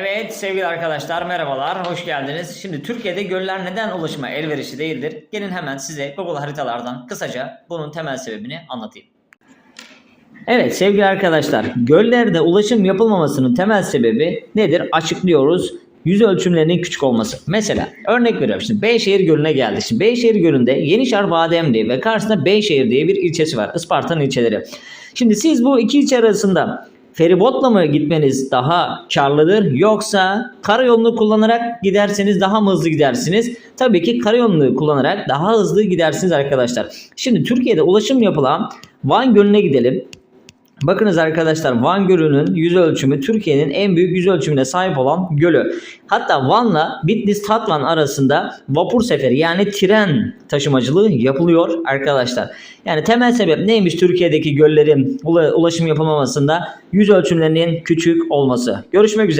Evet sevgili arkadaşlar merhabalar hoş geldiniz. Şimdi Türkiye'de göller neden ulaşıma elverişli değildir? Gelin hemen size Google haritalardan kısaca bunun temel sebebini anlatayım. Evet sevgili arkadaşlar göllerde ulaşım yapılmamasının temel sebebi nedir? Açıklıyoruz. Yüz ölçümlerinin küçük olması. Mesela örnek veriyorum şimdi Beyşehir Gölü'ne geldi. Şimdi Beyşehir Gölü'nde Yenişar Bademli ve karşısında Beyşehir diye bir ilçesi var. Isparta'nın ilçeleri. Şimdi siz bu iki ilçe arasında feribotla mı gitmeniz daha karlıdır yoksa karayolunu kullanarak giderseniz daha mı hızlı gidersiniz? Tabii ki karayolunu kullanarak daha hızlı gidersiniz arkadaşlar. Şimdi Türkiye'de ulaşım yapılan Van Gölü'ne gidelim. Bakınız arkadaşlar Van Gölü'nün yüz ölçümü Türkiye'nin en büyük yüz ölçümüne sahip olan gölü. Hatta Van'la Bitlis Tatvan arasında vapur seferi yani tren taşımacılığı yapılıyor arkadaşlar. Yani temel sebep neymiş Türkiye'deki göllerin ula- ulaşım yapılmamasında yüz ölçümlerinin küçük olması. Görüşmek üzere.